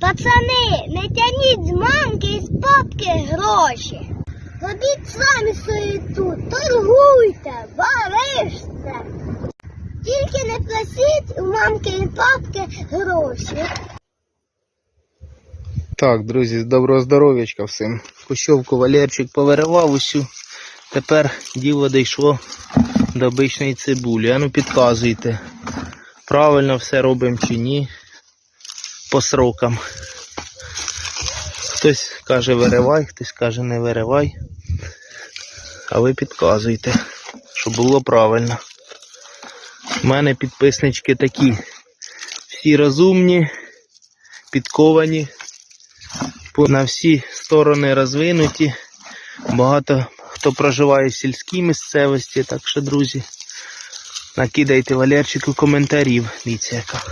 Пацани, не тяніть з мамки і з папки гроші. Робіть самі тут, торгуйте, бариште. Тільки не просіть у мамки і папки гроші. Так, друзі, доброго здоров'ячка всім. Кущовку Валерчик повиривав усю. Тепер діло дійшло до обичної цибулі. А підказуйте, правильно все робимо чи ні по срокам. Хтось каже виривай, хтось каже не виривай. А ви підказуйте, щоб було правильно. У мене підписнички такі. Всі розумні, підковані на всі сторони розвинуті. Багато хто проживає в сільській місцевості, так що, друзі, накидайте Валерчику коментарів. Дивіться, яка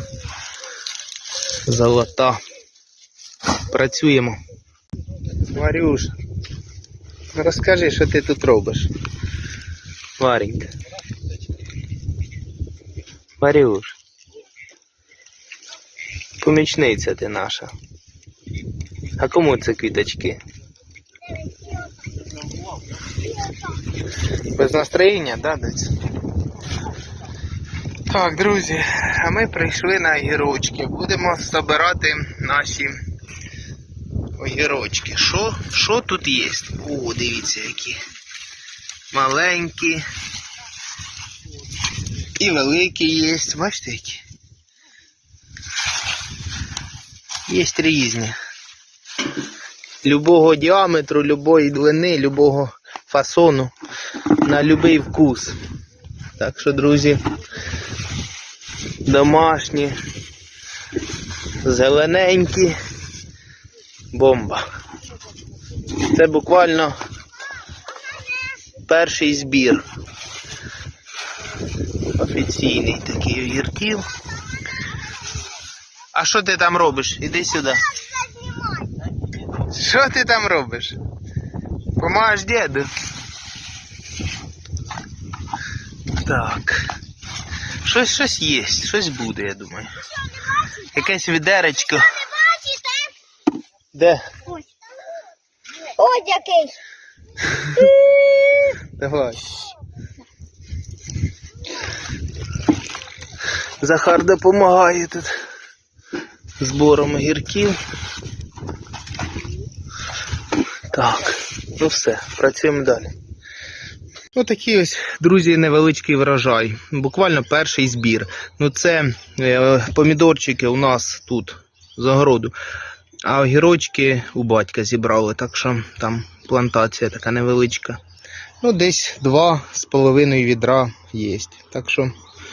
золота. Працюємо. Варюш, розкажи, що ти тут робиш. Варенька. Варюш. Помічниця ти наша. А кому це квіточки? Без настроєння, да, десь? Так, друзі, а ми прийшли на огірочки. Будемо збирати наші огірочки. Що, що тут є? О, дивіться, які маленькі. І великі є. Бачите які? Є різні любого діаметру, любої длини, любого фасону, на будь-який вкус. Так що, друзі, домашні, зелененькі, бомба. Це буквально перший збір. Офіційний такий огірків. А що ти там робиш? Іди сюди. Що ти там робиш? Помагаш діду? Так. Щось щось є, щось буде, я думаю. Якесь відеречко. Бачите? Де? Ось. Ось який. Давай. Захар допомагає тут збором огірків. Так, ну все, працюємо далі. Ну такий ось, друзі, невеличкий врожай. Буквально перший збір. Ну це е, помідорчики у нас тут з огороду. А огірочки у батька зібрали, так що там плантація така невеличка. Ну, десь два з половиною відра є. Так що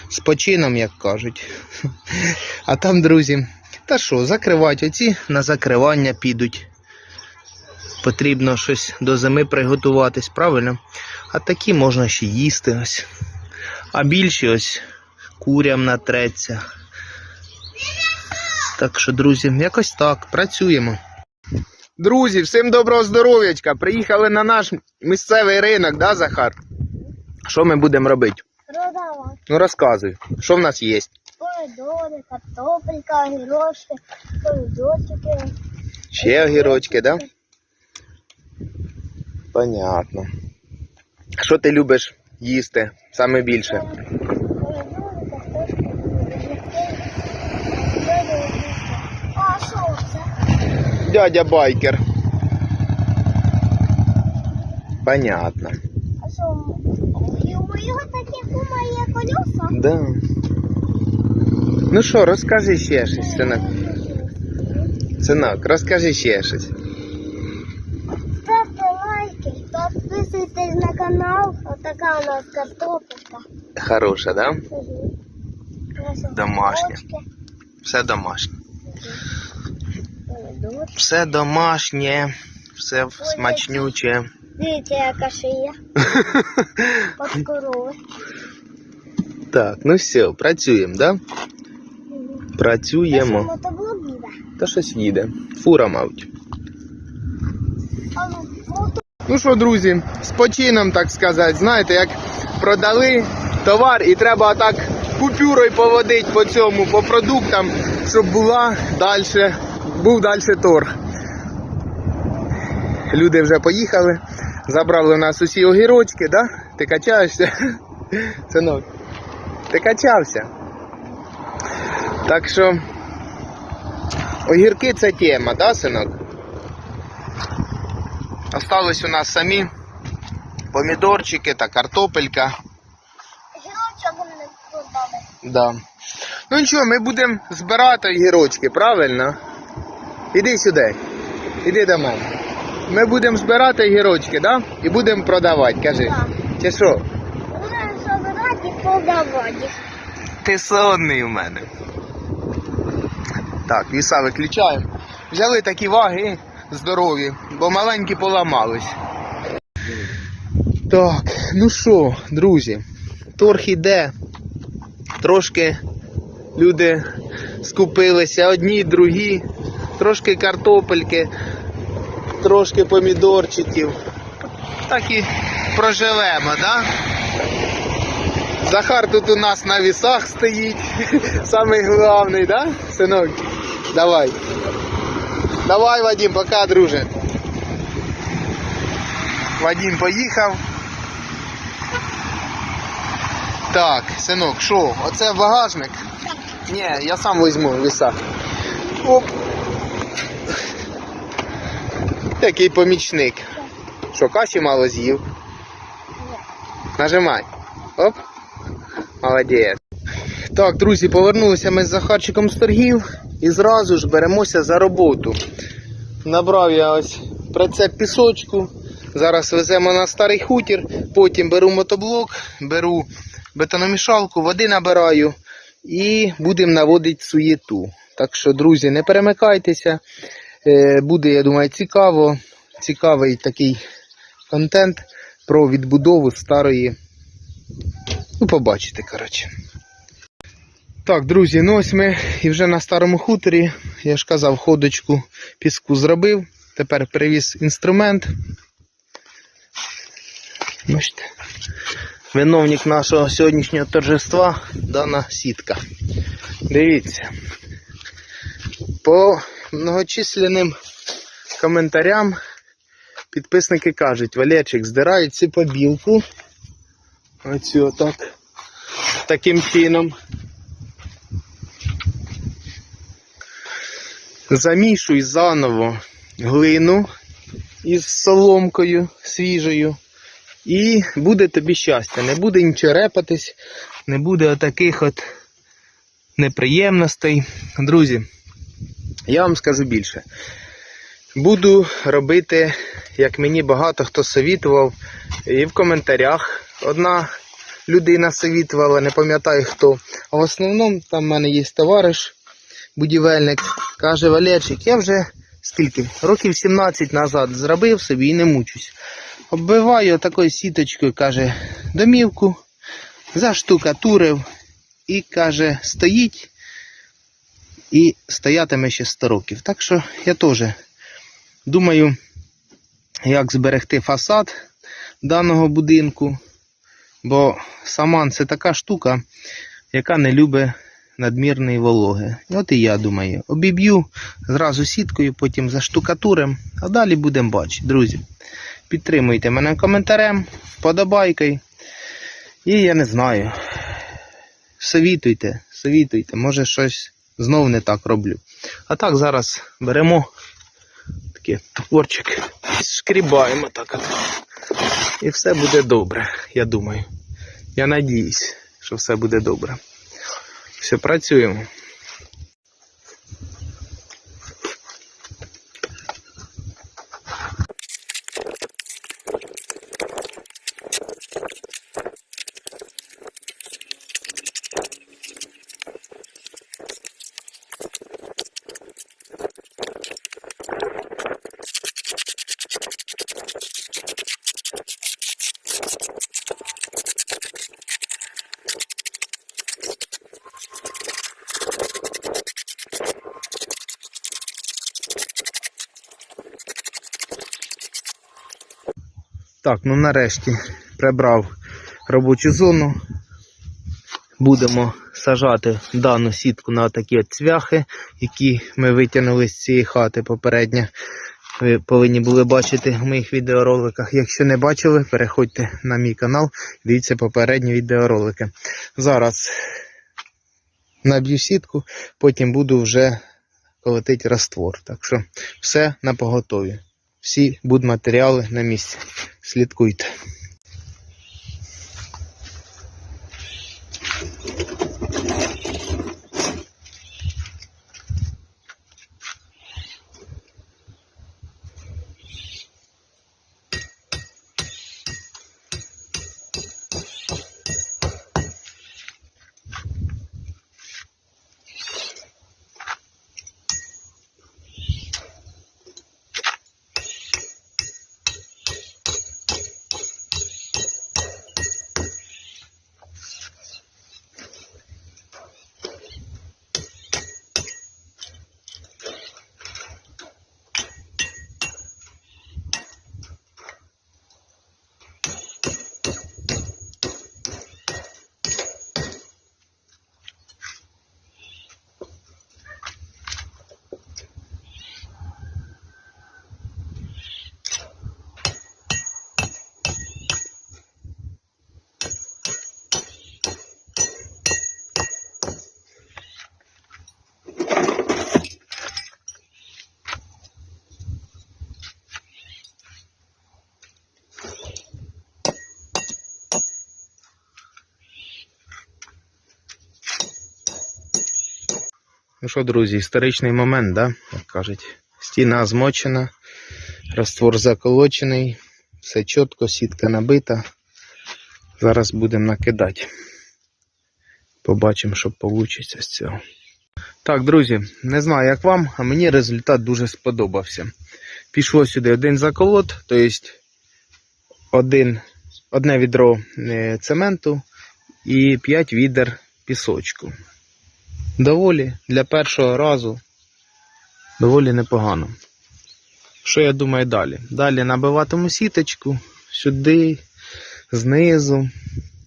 з почином, як кажуть. А там, друзі, та що, закривати оці на закривання підуть. Потрібно щось до зими приготуватись, правильно? А такі можна ще їсти ось. А більші ось курям натреться. Так що, друзі, якось так, працюємо. Друзі, всім доброго здоров'ячка. Приїхали на наш місцевий ринок, да, Захар? Що ми будемо робити? Продавати. Ну розказуй, що в нас є? Помидори, картопелька, огірочки, помідорчики. Ще огірочки, да? Понятно. Що ти любиш їсти саме більше? Дядя байкер. Понятно. А що? І у моєго таких має колеса? Да. Ну що, розкажи ще щось, синок. Синок, розкажи ще щось. Канал. Отака у нас картопелька. Хороша, да? Угу. Домашня. Все домашнє. Помидор. Все домашнє, все смачнюче. Дивіться, яка шия. Под корови. Так, ну все, працюємо, да? Працюємо. Мотоблок. Та щось їде. Фура, мабуть. Ну, Ну що, друзі, з почином, так сказати, знаєте, як продали товар і треба так купюрою поводити по цьому, по продуктам, щоб була далі був далі торг. Люди вже поїхали, забрали у нас усі огірочки, да? Ти качаєшся? Синок, ти качався. Так що огірки це тема, да, синок? Остались у нас самі помідорчики та картопелька. Гірочок не продали. Да. Ну нічого, ми будемо збирати огірочки, правильно? Іди сюди. Іди до мене. Ми будемо збирати огірочки, да? І будемо продавати, кажи. Так. Чи що? Будемо забирати і продавати. Ти сонний у мене. Так, віса виключаємо. Взяли такі ваги здорові, бо маленькі поламались. Так, ну що, друзі, торг іде. Трошки люди скупилися, одні, другі, трошки картопельки, трошки помідорчиків. Так і проживемо? Да? Захар тут у нас на вісах стоїть. Самий главний, да, синок? Давай. Давай, Вадим, пока, друже. Вадим поїхав. Так, синок, що? Оце багажник? Ні, я сам візьму віса. Оп. Який помічник. Що, каші мало з'їв? Нажимай. Оп. Молодець. Так, друзі, повернулися ми з Захарчиком з торгів і зразу ж беремося за роботу. Набрав я ось прицеп пісочку. Зараз веземо на старий хутір, потім беру мотоблок, беру бетономішалку, води набираю і будемо наводити суєту. Так що, друзі, не перемикайтеся. Е, Буде, я думаю, цікаво. Цікавий такий контент про відбудову старої Ну, побачите, коротше. Так, друзі, ну ось ми і вже на старому хуторі. Я ж казав, ходочку піску зробив. Тепер привіз інструмент. Бачите. Виновник нашого сьогоднішнього торжества дана сітка. Дивіться. По многочисленним коментарям підписники кажуть, Валерчик, здирають цю побілку. Оцю отак. Таким чином. Замішуй заново глину із соломкою свіжою. І буде тобі щастя. Не буде нічого репатись, не буде отаких от неприємностей. Друзі, я вам скажу більше. Буду робити, як мені багато хто совітував, і в коментарях одна людина совітувала, не пам'ятаю хто. А в основному там в мене є товариш, будівельник, каже Валерчик, я вже скільки? Років 17 назад зробив собі і не мучусь. Оббиваю такою сіточкою, каже, домівку, заштукатурив і каже, стоїть і стоятиме ще 100 років. Так що я теж думаю, як зберегти фасад даного будинку. Бо саман це така штука, яка не любить надмірної вологи. От і я думаю, обіб'ю зразу сіткою, потім заштукатурим, а далі будемо бачити, друзі. Підтримуйте мене коментарем, вподобайкою. І я не знаю. Совітуйте, совітуйте, може щось знов не так роблю. А так зараз беремо такий топорчик і шкрібаємо так. І все буде добре, я думаю. Я надіюсь, що все буде добре. Все, працюємо. Так, ну нарешті прибрав робочу зону. Будемо сажати дану сітку на такі цвяхи які ми витягнули з цієї хати попередньо. Ви повинні були бачити в моїх відеороликах. Якщо не бачили, переходьте на мій канал, дивіться попередні відеоролики. Зараз наб'ю сітку, потім буду вже колотити раствор. Так що все на поготові. Всі будматеріали на місці. Слідкуйте. Ну що, друзі, історичний момент, да? як кажуть. Стіна змочена, раствор заколочений, все чітко, сітка набита. Зараз будемо накидати. Побачимо, що вийде з цього. Так, друзі, не знаю, як вам, а мені результат дуже сподобався. Пішло сюди один заколот, тобто одне відро е, цементу і 5 відер пісочку. Доволі для першого разу доволі непогано. Що я думаю далі? Далі набиватиму сіточку сюди, знизу.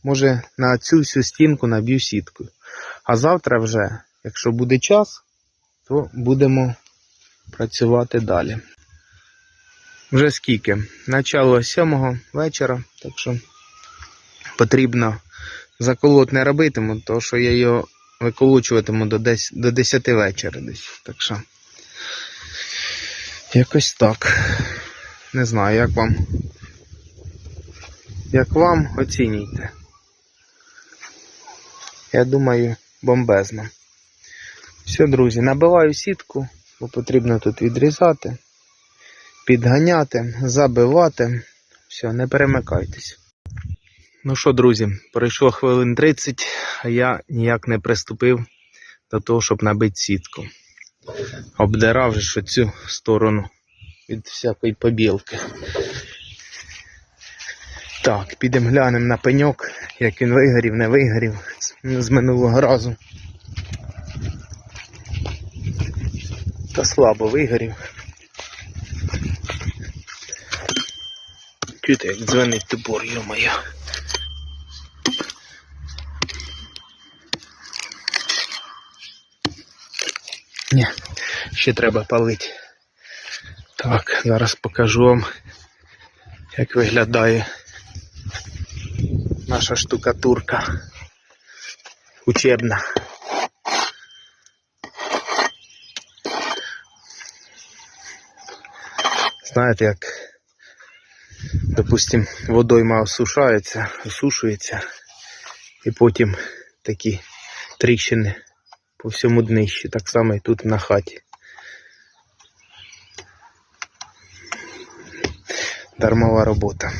Може на цю всю стінку наб'ю сіткою. А завтра вже, якщо буде час, то будемо працювати далі. Вже скільки? Начало сьомого вечора, так що потрібно заколот не робитиму, тому що я його виколочуватиму до, десь, до 10 вечора десь. Так що якось так. Не знаю, як вам. Як вам оцінюйте. Я думаю, бомбезно. Все, друзі, набиваю сітку, бо потрібно тут відрізати, підганяти, забивати. Все, не перемикайтесь. Ну що, друзі, пройшло хвилин 30, а я ніяк не приступив до того, щоб набити сітку. Обдирав же ж цю сторону від всякої побілки. Так, підемо глянемо на пеньок, як він вигорів, не вигорів з- минулого разу. Та слабо вигорів. Чуєте, як дзвонить топор, йо-моє. Ні, ще треба палити. Так, зараз покажу вам, як виглядає наша штукатурка учебна. Знаєте, як, допустим, водойма осушається, осушується, і потім такі тріщини по всьому днищі, так само і тут на хаті. Дармова робота.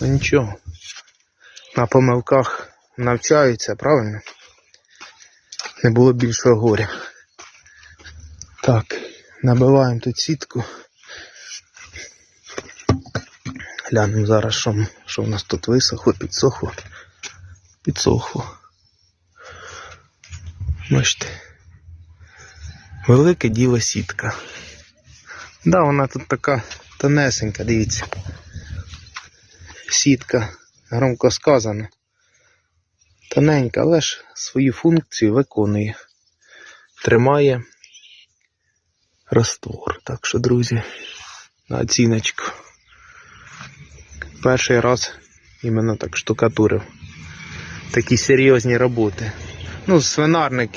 Ну нічого. На помилках навчаються, правильно? Не було більшого горя. Так, набиваємо тут сітку. Глянемо зараз, що, що в нас тут висохло, підсохло. Підсохло. Бачите. Велике діло сітка. Да, вона тут така тонесенька, дивіться. Сітка, громко сказано. Тоненька, але ж свою функцію виконує. Тримає раствор. Так що, друзі, на оціночку. Перший раз іменно так штукатурив. Такі серйозні роботи. Ну, свинарник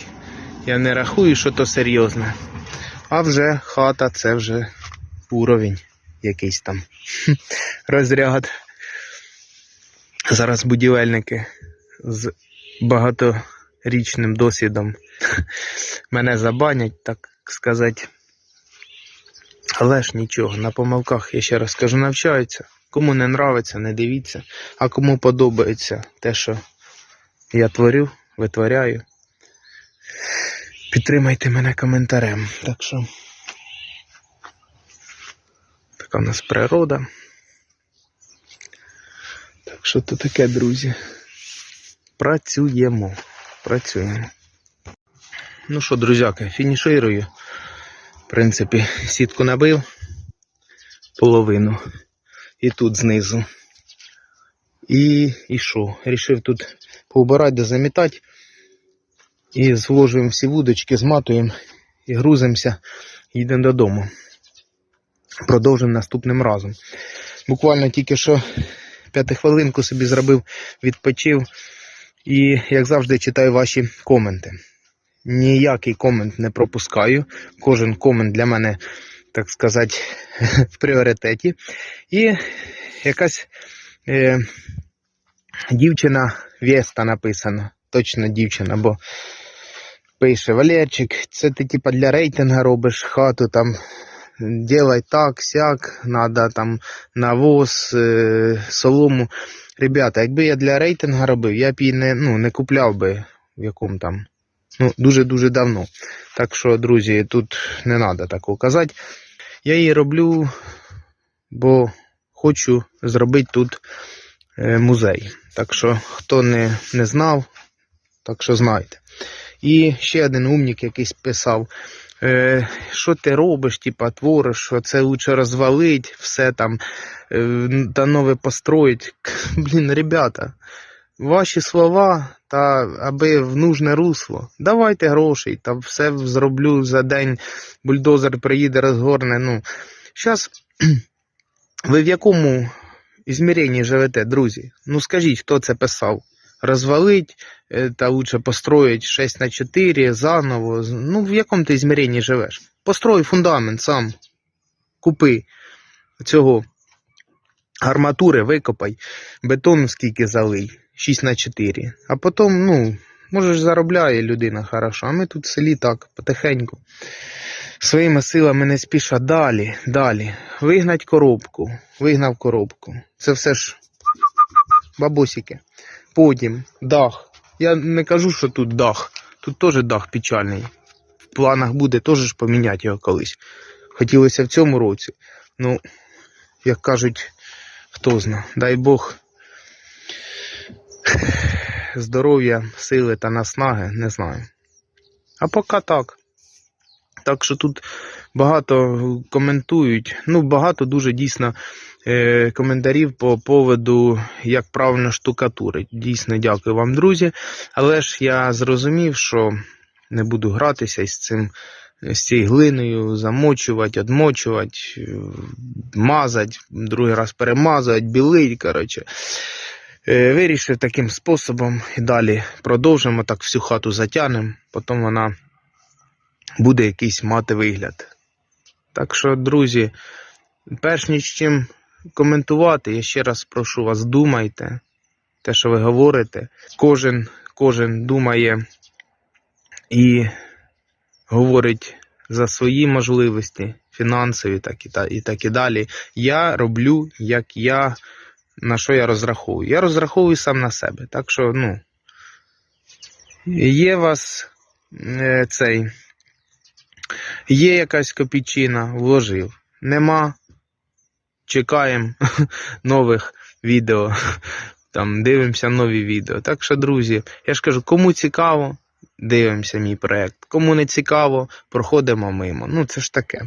я не рахую, що то серйозне. А вже хата це вже уровень якийсь там розряд. Зараз будівельники з багаторічним досвідом мене забанять, так сказати. Але ж нічого, на помилках, я ще раз кажу, навчаються. Кому не нравиться, не дивіться. А кому подобається те, що я творю, витворяю, підтримайте мене коментарем. Так що така в нас природа. Так що то таке, друзі. Працюємо. Працюємо. Ну що, друзяки, фініширую. В принципі, сітку набив половину. І тут знизу. І, і що? Рішив тут поубирати, дозамітати. І зложуємо всі вудочки, зматуємо і грузимося, їдемо додому. Продовжимо наступним разом. Буквально тільки що п'ятихвилинку собі зробив, відпочив. І, як завжди, читаю ваші коменти. Ніякий комент не пропускаю. Кожен комент для мене, так сказати, в пріоритеті. І якась е, дівчина Веста написана. Точно дівчина, бо пише Валерчик, це ти типа для рейтинга робиш хату там. Делай так, сяк, надо там навоз, е, солому. Ребята, якби я для рейтинга робив, я б її не, ну, не купляв би в якому там. Ну, дуже-дуже давно. Так що, друзі, тут не треба такого казати. Я її роблю, бо хочу зробити тут музей. Так що, хто не, не знав, так що знайте. І ще один умник якийсь писав. Е, що ти робиш, типа твориш, що це лучше розвалить, все там е, та нове построїть. Блін, ребята, ваші слова, та аби в нужне русло. Давайте грошей, та все зроблю за день. Бульдозер приїде, розгорне. Ну, зараз ви в якому ізміренні живете, друзі? Ну скажіть, хто це писав? Розвалить е, та лучше построїть 6 на 4 заново. Ну, в якому ти ізміренні живеш? Построй фундамент сам. Купи цього арматури, викопай, бетону скільки залий, 6 на 4. А потім, ну, може ж заробляє людина хорошо, а ми тут в селі так, потихеньку. Своїми силами не спіша далі, далі. Вигнать коробку, вигнав коробку. Це все ж бабусики. Потім дах. Я не кажу, що тут дах. Тут теж дах печальний. В планах буде теж поміняти його колись. Хотілося в цьому році. Ну, як кажуть, хто зна, дай Бог здоров'я, сили та наснаги, не знаю. А поки так. Так що тут багато коментують. Ну, багато дуже дійсно е, коментарів по поводу, як правильно штукатурить. Дійсно, дякую вам, друзі. Але ж я зрозумів, що не буду гратися із цим, з цією глиною, замочувати, одмочувати, мазати, другий раз перемазувати, білить, коротше. Е, Вирішив таким способом і далі продовжимо, так всю хату затягнемо, потім вона буде якийсь мати вигляд. Так що, друзі, перш ніж чим коментувати, я ще раз прошу вас, думайте те, що ви говорите. Кожен, кожен думає і говорить за свої можливості, фінансові, так і, і так і далі. Я роблю, як я, на що я розраховую. Я розраховую сам на себе. Так що, ну, є вас е, цей. Є якась копійчина, вложив. Нема. Чекаємо нових відео. Там дивимося нові відео. Так що, друзі, я ж кажу, кому цікаво, дивимося мій проект. Кому не цікаво, проходимо мимо. Ну, це ж таке.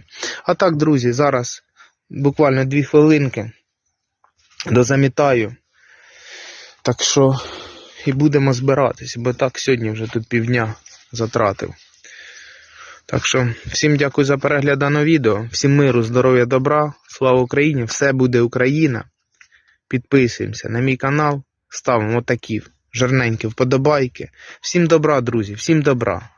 А так, друзі, зараз буквально дві хвилинки дозамітаю. Так що і будемо збиратись, бо так сьогодні вже тут півдня затратив. Так що всім дякую за перегляд відео. Всім миру, здоров'я, добра. Слава Україні! Все буде Україна. Підписуємося на мій канал, ставимо отакі жирненькі вподобайки. Всім добра, друзі, всім добра.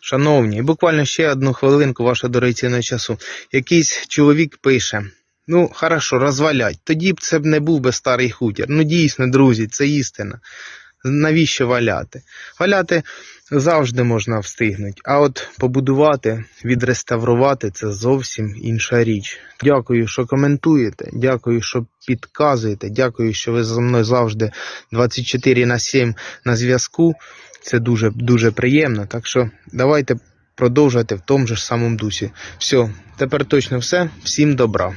Шановні, буквально ще одну хвилинку вашого дорогоцінного часу. Якийсь чоловік пише: ну, хорошо, розвалять. Тоді б це б не був би старий хутір. Ну, дійсно, друзі, це істина. Навіщо валяти? Валяти завжди можна встигнути, а от побудувати, відреставрувати це зовсім інша річ. Дякую, що коментуєте, дякую, що підказуєте, дякую, що ви зі мною завжди 24 на 7 на зв'язку. Це дуже дуже приємно. Так що давайте продовжувати в тому ж самому дусі. Все, тепер точно все. Всім добра.